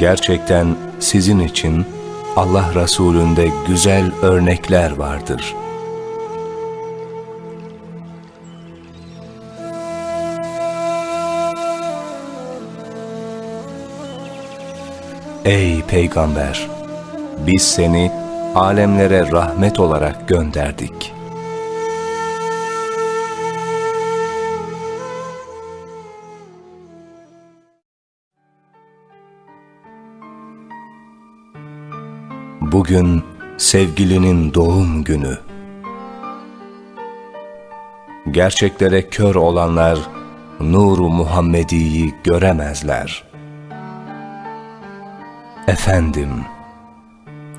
Gerçekten sizin için Allah Resulü'nde güzel örnekler vardır. Ey Peygamber! Biz seni alemlere rahmet olarak gönderdik. Bugün sevgilinin doğum günü. Gerçeklere kör olanlar nuru Muhammedi'yi göremezler. Efendim,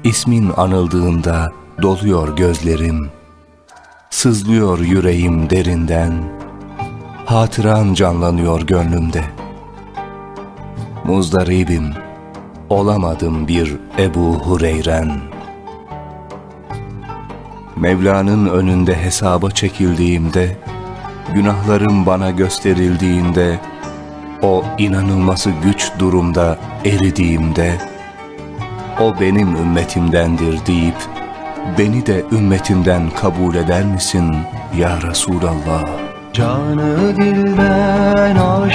ismin anıldığında doluyor gözlerim, sızlıyor yüreğim derinden, hatıran canlanıyor gönlümde. Muzdaribim, olamadım bir Ebu Hureyren. Mevla'nın önünde hesaba çekildiğimde, günahlarım bana gösterildiğinde, o inanılması güç durumda eridiğimde, o benim ümmetimdendir deyip, beni de ümmetimden kabul eder misin ya Resulallah? Canı dilden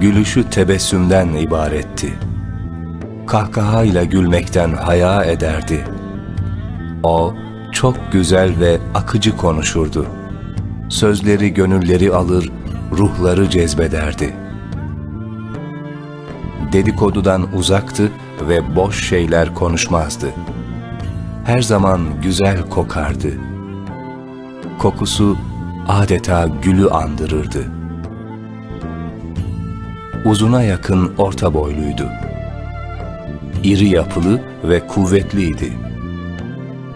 Gülüşü tebessümden ibaretti. Kahkahayla gülmekten haya ederdi. O çok güzel ve akıcı konuşurdu. Sözleri gönülleri alır, ruhları cezbederdi. Dedikodudan uzaktı ve boş şeyler konuşmazdı. Her zaman güzel kokardı. Kokusu adeta gülü andırırdı. Uzuna yakın orta boyluydu. İri yapılı ve kuvvetliydi.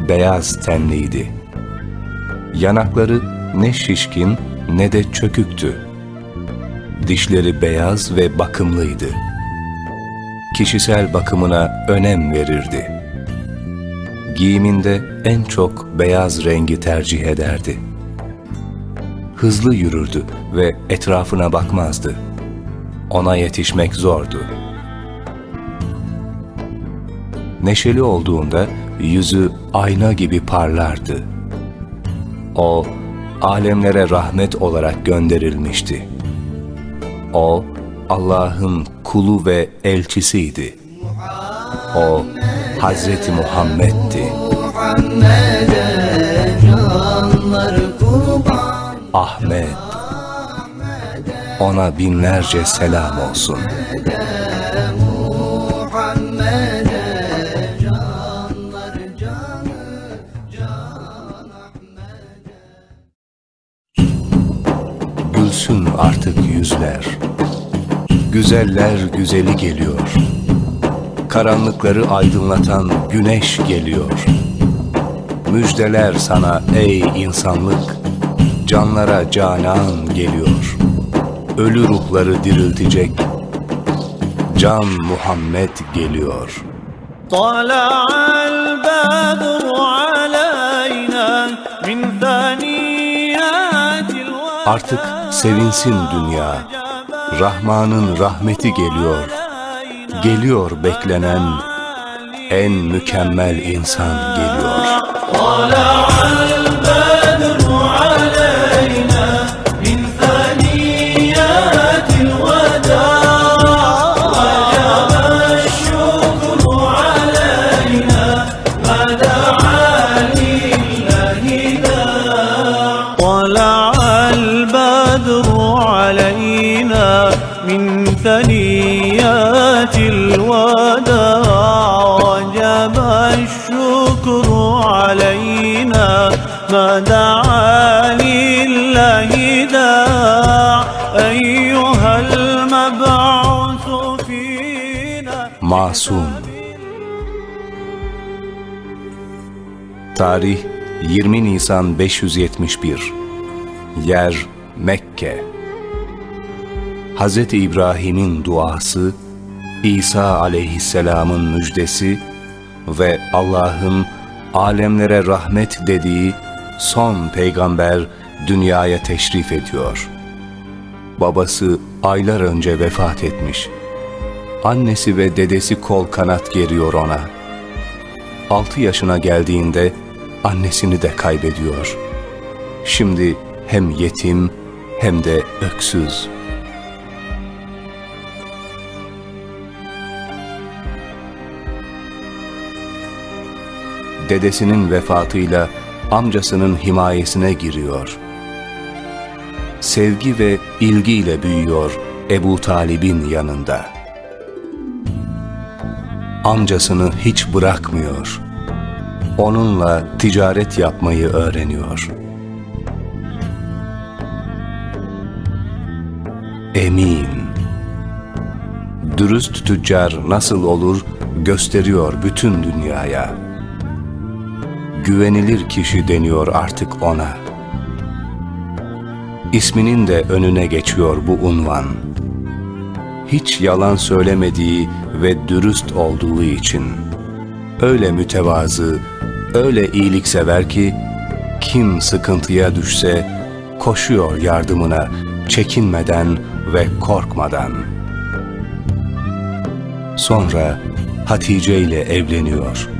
Beyaz tenliydi. Yanakları ne şişkin ne de çöküktü. Dişleri beyaz ve bakımlıydı. Kişisel bakımına önem verirdi. Giyiminde en çok beyaz rengi tercih ederdi hızlı yürürdü ve etrafına bakmazdı. Ona yetişmek zordu. Neşeli olduğunda yüzü ayna gibi parlardı. O, alemlere rahmet olarak gönderilmişti. O, Allah'ın kulu ve elçisiydi. O, Hazreti Muhammed'di. Ahmet Ona binlerce selam olsun. Gülsün artık yüzler. Güzeller güzeli geliyor. Karanlıkları aydınlatan güneş geliyor. Müjdeler sana ey insanlık. Canlara canan geliyor ölü ruhları diriltecek Can Muhammed geliyor. Tala'al bedru aleyna min Artık sevinsin dünya. Rahman'ın rahmeti geliyor. Geliyor beklenen en mükemmel insan geliyor. من ثنيات الوداع وجب الشكر علينا ما دعا لله داع أيها المبعوث فينا Masum Tarih 20 Nisan 571 Yer Mekke Hz. İbrahim'in duası, İsa aleyhisselamın müjdesi ve Allah'ın alemlere rahmet dediği son peygamber dünyaya teşrif ediyor. Babası aylar önce vefat etmiş. Annesi ve dedesi kol kanat geriyor ona. Altı yaşına geldiğinde annesini de kaybediyor. Şimdi hem yetim hem de öksüz. Dedesinin vefatıyla amcasının himayesine giriyor. Sevgi ve ilgiyle büyüyor Ebu Talib'in yanında. Amcasını hiç bırakmıyor. Onunla ticaret yapmayı öğreniyor. Emin. Dürüst tüccar nasıl olur gösteriyor bütün dünyaya. Güvenilir kişi deniyor artık ona. İsminin de önüne geçiyor bu unvan. Hiç yalan söylemediği ve dürüst olduğu için. Öyle mütevazı, öyle iyiliksever ki kim sıkıntıya düşse koşuyor yardımına çekinmeden ve korkmadan. Sonra Hatice ile evleniyor.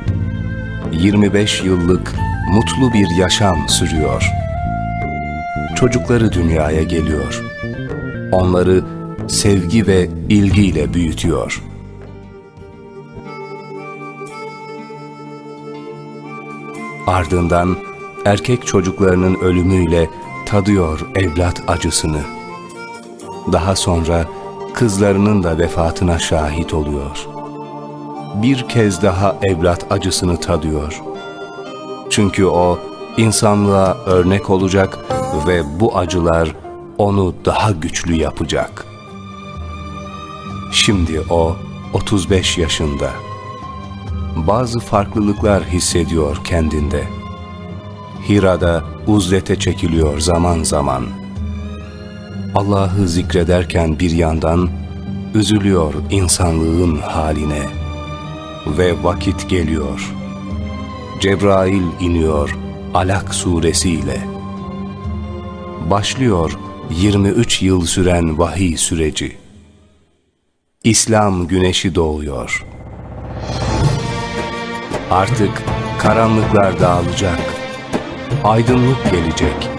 25 yıllık mutlu bir yaşam sürüyor. Çocukları dünyaya geliyor. Onları sevgi ve ilgiyle büyütüyor. Ardından erkek çocuklarının ölümüyle tadıyor evlat acısını. Daha sonra kızlarının da vefatına şahit oluyor. Bir kez daha evlat acısını tadıyor. Çünkü o insanlığa örnek olacak ve bu acılar onu daha güçlü yapacak. Şimdi o 35 yaşında. Bazı farklılıklar hissediyor kendinde. Hira'da uzlete çekiliyor zaman zaman. Allah'ı zikrederken bir yandan üzülüyor insanlığın haline. Ve vakit geliyor. Cebrail iniyor Alak suresiyle. Başlıyor 23 yıl süren vahiy süreci. İslam güneşi doğuyor. Artık karanlıklar dağılacak. Aydınlık gelecek.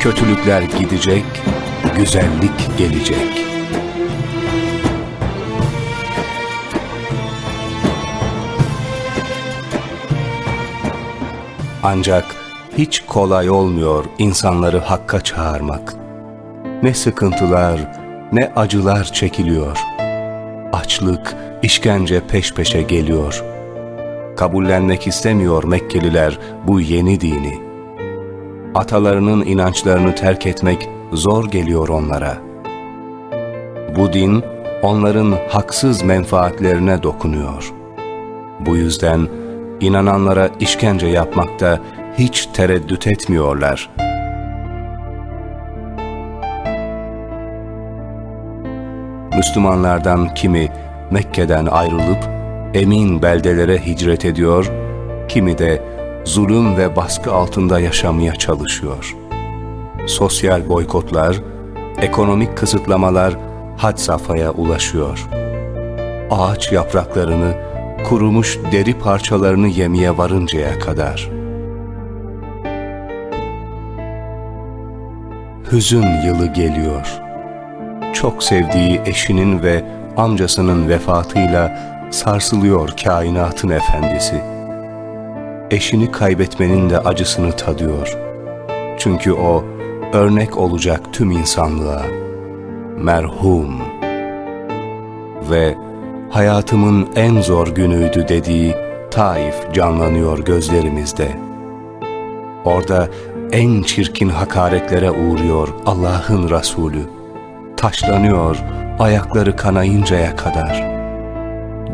Kötülükler gidecek. Güzellik gelecek. Ancak hiç kolay olmuyor insanları hakka çağırmak. Ne sıkıntılar, ne acılar çekiliyor. Açlık, işkence peş peşe geliyor. Kabullenmek istemiyor Mekkeliler bu yeni dini. Atalarının inançlarını terk etmek zor geliyor onlara. Bu din onların haksız menfaatlerine dokunuyor. Bu yüzden inananlara işkence yapmakta hiç tereddüt etmiyorlar. Müslümanlardan kimi Mekke'den ayrılıp emin beldelere hicret ediyor, kimi de zulüm ve baskı altında yaşamaya çalışıyor. Sosyal boykotlar, ekonomik kısıtlamalar had safhaya ulaşıyor. Ağaç yapraklarını, kurumuş deri parçalarını yemeye varıncaya kadar. Hüzün yılı geliyor. Çok sevdiği eşinin ve amcasının vefatıyla sarsılıyor kainatın efendisi. Eşini kaybetmenin de acısını tadıyor. Çünkü o örnek olacak tüm insanlığa. Merhum. Ve hayatımın en zor günüydü dediği Taif canlanıyor gözlerimizde. Orada en çirkin hakaretlere uğruyor Allah'ın Resulü. Taşlanıyor ayakları kanayıncaya kadar.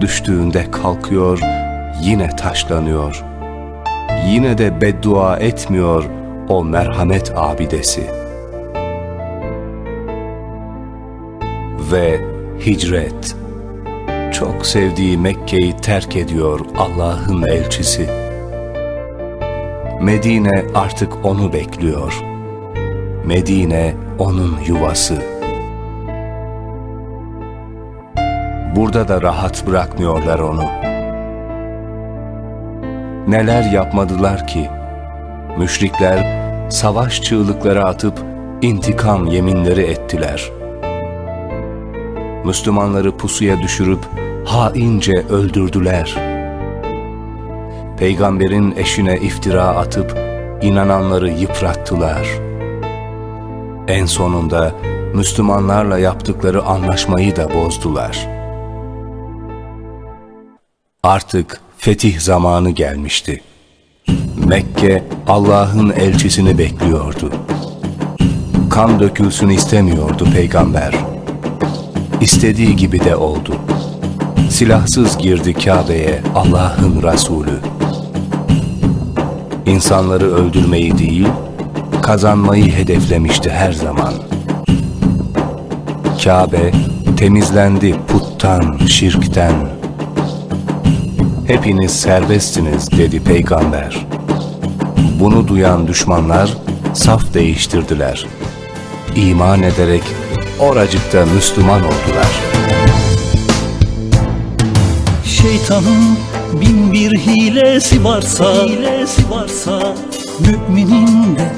Düştüğünde kalkıyor, yine taşlanıyor. Yine de beddua etmiyor o merhamet abidesi. Ve hicret. Çok sevdiği Mekke'yi terk ediyor Allah'ın elçisi. Medine artık onu bekliyor. Medine onun yuvası. Burada da rahat bırakmıyorlar onu. Neler yapmadılar ki? Müşrikler savaş çığlıkları atıp intikam yeminleri ettiler. Müslümanları pusuya düşürüp haince öldürdüler. Peygamberin eşine iftira atıp inananları yıprattılar. En sonunda Müslümanlarla yaptıkları anlaşmayı da bozdular. Artık fetih zamanı gelmişti. Mekke Allah'ın elçisini bekliyordu. Kan dökülsün istemiyordu peygamber. İstediği gibi de oldu. Silahsız girdi Kabe'ye Allah'ın Resulü. İnsanları öldürmeyi değil, kazanmayı hedeflemişti her zaman. Kabe temizlendi puttan, şirkten. Hepiniz serbestsiniz dedi peygamber. Bunu duyan düşmanlar saf değiştirdiler. İman ederek oracıkta Müslüman oldular. Şeytanın bin bir hilesi varsa, hilesi varsa. Müminin de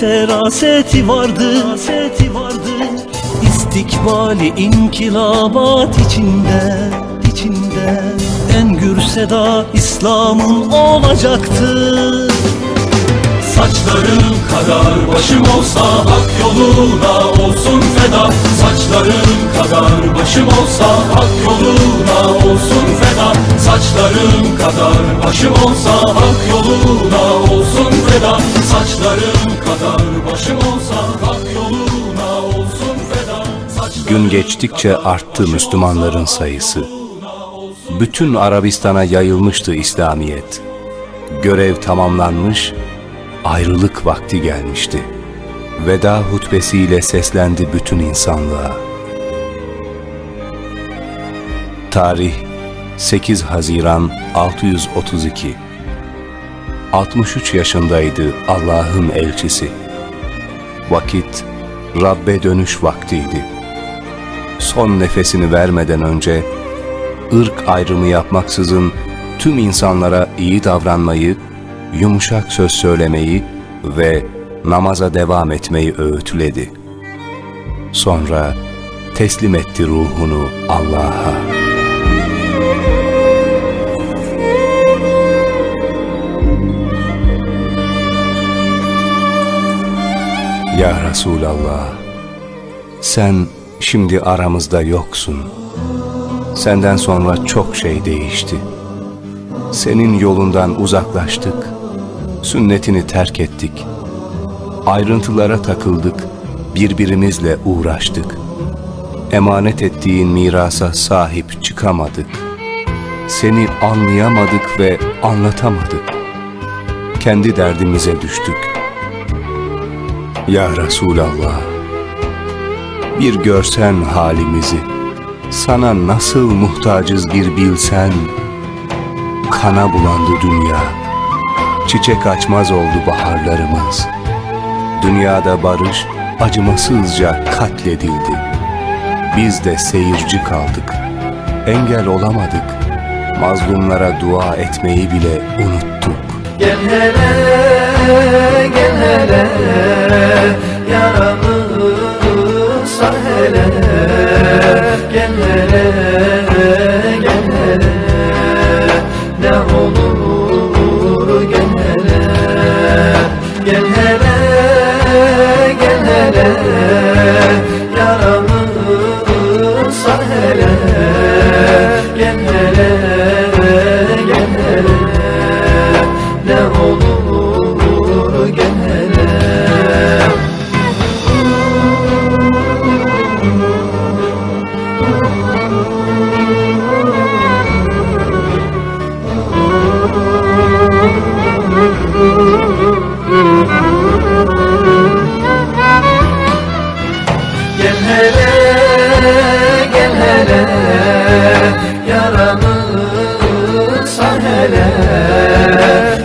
feraseti vardır, feraseti vardır İstikbali inkilabat içinde, içinde. En gür seda İslam'ın olacaktır Saçların kadar başım olsa hak yoluna olsun feda. Saçların kadar başım olsa hak yoluna olsun feda. Saçların kadar başım olsa hak yoluna olsun feda. Saçların kadar başım olsa hak yoluna olsun feda. Saçların Gün geçtikçe arttı Müslümanların sayısı. Bütün Arabistan'a yayılmıştı İslamiyet. Görev tamamlanmış, ayrılık vakti gelmişti. Veda hutbesiyle seslendi bütün insanlığa. Tarih 8 Haziran 632 63 yaşındaydı Allah'ın elçisi. Vakit Rabbe dönüş vaktiydi. Son nefesini vermeden önce ırk ayrımı yapmaksızın tüm insanlara iyi davranmayı, yumuşak söz söylemeyi ve namaza devam etmeyi öğütledi. Sonra teslim etti ruhunu Allah'a. Ya Resulallah, sen şimdi aramızda yoksun. Senden sonra çok şey değişti. Senin yolundan uzaklaştık, sünnetini terk ettik. Ayrıntılara takıldık, birbirimizle uğraştık. Emanet ettiğin mirasa sahip çıkamadık. Seni anlayamadık ve anlatamadık. Kendi derdimize düştük. Ya Resulallah, bir görsen halimizi, sana nasıl muhtacız bir bilsen, kana bulandı dünya, çiçek açmaz oldu baharlarımız. Dünyada barış acımasızca katledildi. Biz de seyirci kaldık, engel olamadık, mazlumlara dua etmeyi bile unuttuk. Gel hele gel hele Yaramı sar Gel hele gel hele Ne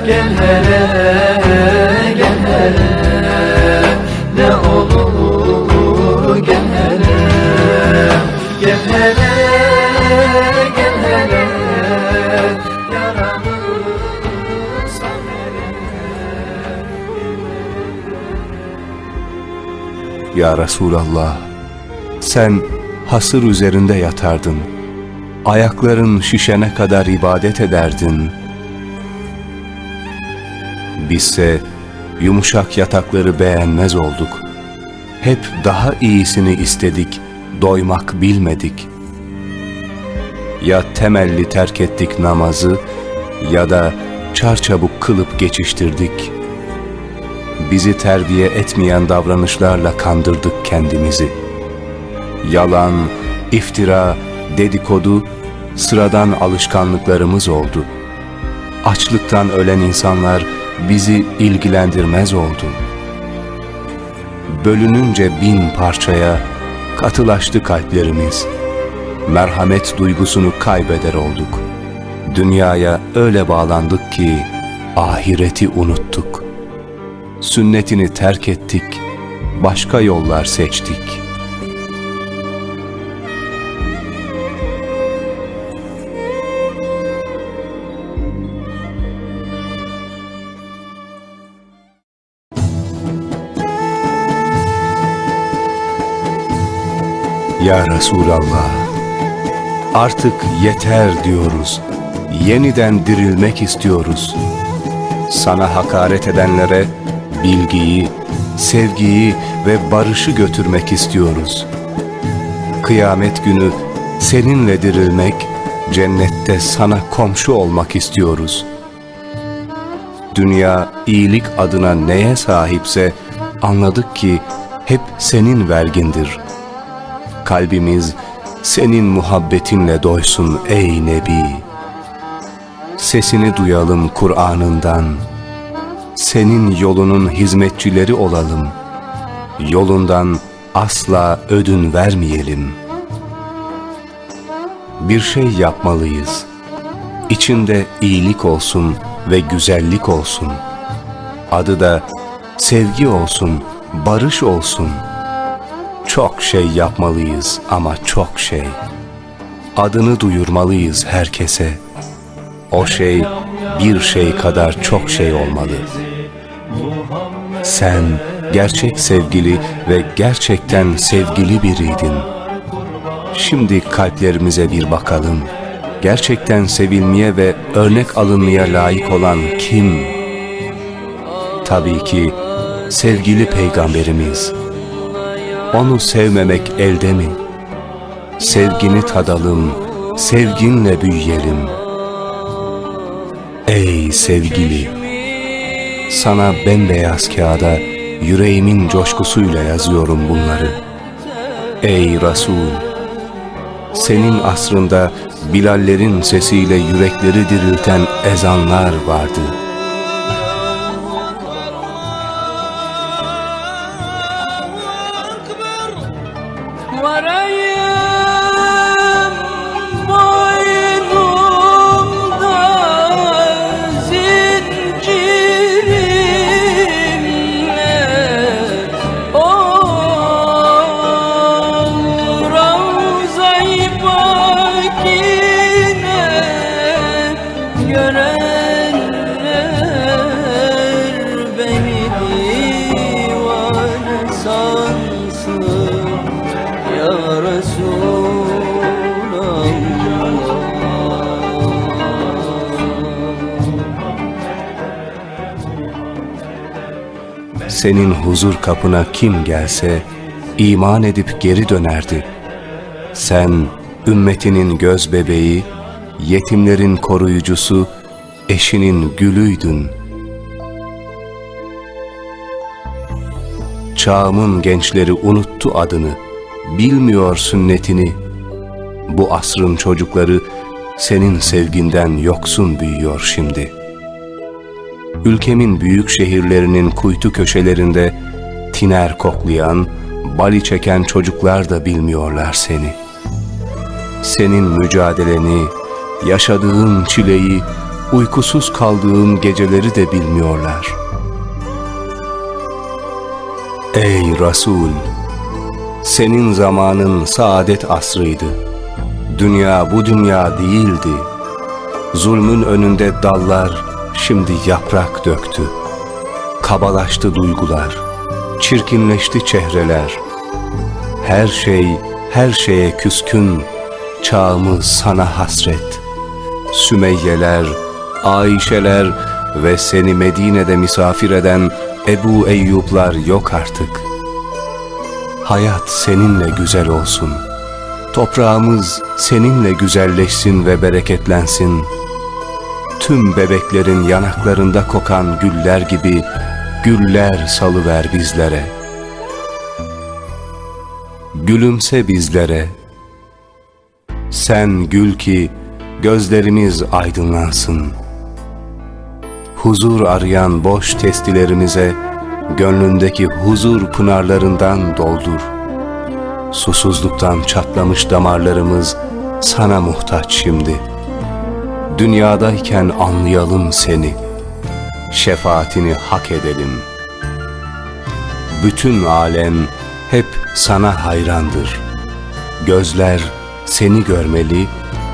gel hele gel hele ne olur gel hele gel hele Ya Resulallah sen hasır üzerinde yatardın ayakların şişene kadar ibadet ederdin.'' Bizse yumuşak yatakları beğenmez olduk. Hep daha iyisini istedik, doymak bilmedik. Ya temelli terk ettik namazı ya da çarçabuk kılıp geçiştirdik.'' bizi terbiye etmeyen davranışlarla kandırdık kendimizi. Yalan, iftira, dedikodu sıradan alışkanlıklarımız oldu. Açlıktan ölen insanlar bizi ilgilendirmez oldu. Bölününce bin parçaya katılaştı kalplerimiz. Merhamet duygusunu kaybeder olduk. Dünyaya öyle bağlandık ki ahireti unuttuk.'' sünnetini terk ettik, başka yollar seçtik. Ya Resulallah, artık yeter diyoruz, yeniden dirilmek istiyoruz. Sana hakaret edenlere, bilgiyi, sevgiyi ve barışı götürmek istiyoruz. Kıyamet günü seninle dirilmek, cennette sana komşu olmak istiyoruz. Dünya iyilik adına neye sahipse anladık ki hep senin vergindir. Kalbimiz senin muhabbetinle doysun ey Nebi. Sesini duyalım Kur'an'ından senin yolunun hizmetçileri olalım. Yolundan asla ödün vermeyelim. Bir şey yapmalıyız. İçinde iyilik olsun ve güzellik olsun. Adı da sevgi olsun, barış olsun. Çok şey yapmalıyız ama çok şey. Adını duyurmalıyız herkese. O şey bir şey kadar çok şey olmalı. Sen gerçek sevgili ve gerçekten sevgili biriydin. Şimdi kalplerimize bir bakalım. Gerçekten sevilmeye ve örnek alınmaya layık olan kim? Tabii ki sevgili peygamberimiz. Onu sevmemek elde mi? Sevgini tadalım, sevginle büyüyelim. Ey sevgili! Sana bembeyaz kağıda yüreğimin coşkusuyla yazıyorum bunları. Ey Resul! Senin asrında Bilallerin sesiyle yürekleri dirilten ezanlar vardı. Senin huzur kapına kim gelse iman edip geri dönerdi. Sen ümmetinin göz bebeği, yetimlerin koruyucusu, eşinin gülüydün. Çağımın gençleri unuttu adını, bilmiyor sünnetini. Bu asrın çocukları senin sevginden yoksun büyüyor şimdi.'' Ülkemin büyük şehirlerinin kuytu köşelerinde tiner koklayan, bali çeken çocuklar da bilmiyorlar seni. Senin mücadeleni, yaşadığın çileyi, uykusuz kaldığın geceleri de bilmiyorlar. Ey Resul! Senin zamanın saadet asrıydı. Dünya bu dünya değildi. Zulmün önünde dallar şimdi yaprak döktü. Kabalaştı duygular, çirkinleşti çehreler. Her şey, her şeye küskün, çağımız sana hasret. Sümeyyeler, Ayşeler ve seni Medine'de misafir eden Ebu Eyyublar yok artık. Hayat seninle güzel olsun. Toprağımız seninle güzelleşsin ve bereketlensin. Tüm bebeklerin yanaklarında kokan güller gibi güller salıver bizlere. Gülümse bizlere. Sen gül ki gözlerimiz aydınlansın. Huzur arayan boş testilerimize gönlündeki huzur pınarlarından doldur. Susuzluktan çatlamış damarlarımız sana muhtaç şimdi. Dünyadayken anlayalım seni. Şefaatini hak edelim. Bütün alem hep sana hayrandır. Gözler seni görmeli,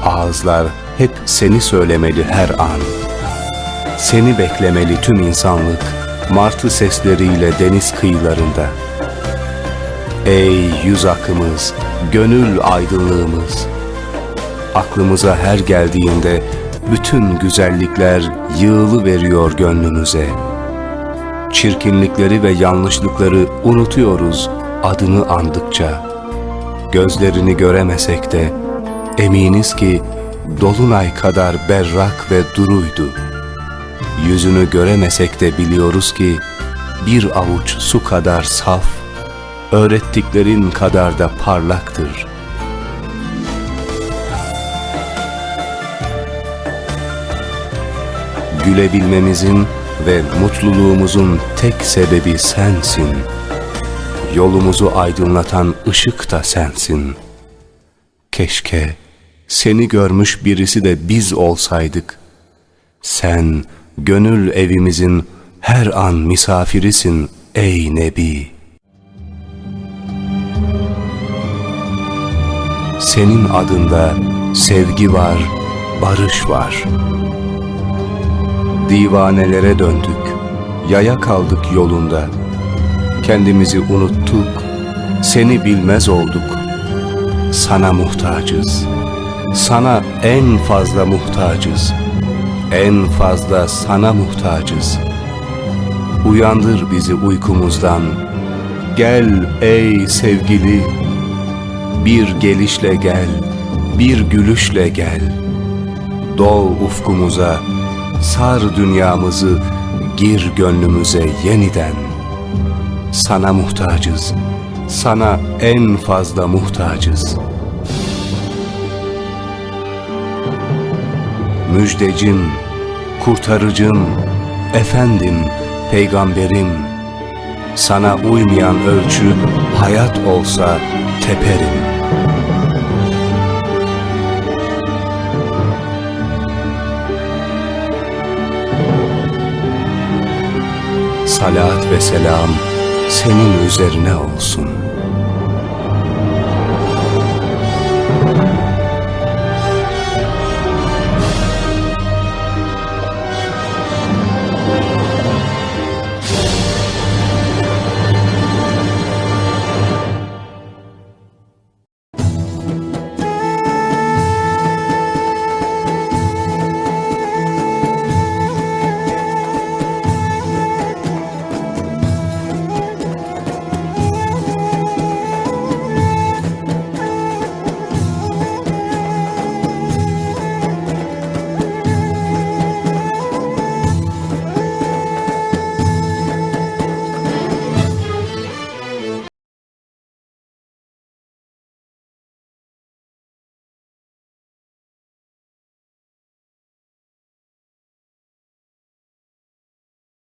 ağızlar hep seni söylemeli her an. Seni beklemeli tüm insanlık, martı sesleriyle deniz kıyılarında. Ey yüz akımız, gönül aydınlığımız. Aklımıza her geldiğinde bütün güzellikler yığılı veriyor gönlümüze. Çirkinlikleri ve yanlışlıkları unutuyoruz adını andıkça. Gözlerini göremesek de eminiz ki dolunay kadar berrak ve duruydu. Yüzünü göremesek de biliyoruz ki bir avuç su kadar saf, öğrettiklerin kadar da parlaktır. Gülebilmemizin ve mutluluğumuzun tek sebebi sensin. Yolumuzu aydınlatan ışık da sensin. Keşke seni görmüş birisi de biz olsaydık. Sen gönül evimizin her an misafirisin ey Nebi. Senin adında sevgi var, barış var. Divanelere döndük, yaya kaldık yolunda. Kendimizi unuttuk, seni bilmez olduk. Sana muhtacız, sana en fazla muhtacız. En fazla sana muhtacız. Uyandır bizi uykumuzdan. Gel ey sevgili, bir gelişle gel, bir gülüşle gel. Doğ ufkumuza, sar dünyamızı, gir gönlümüze yeniden. Sana muhtacız, sana en fazla muhtacız. Müjdecim, kurtarıcım, efendim, peygamberim. Sana uymayan ölçü hayat olsa teperim. Salat ve selam senin üzerine olsun.''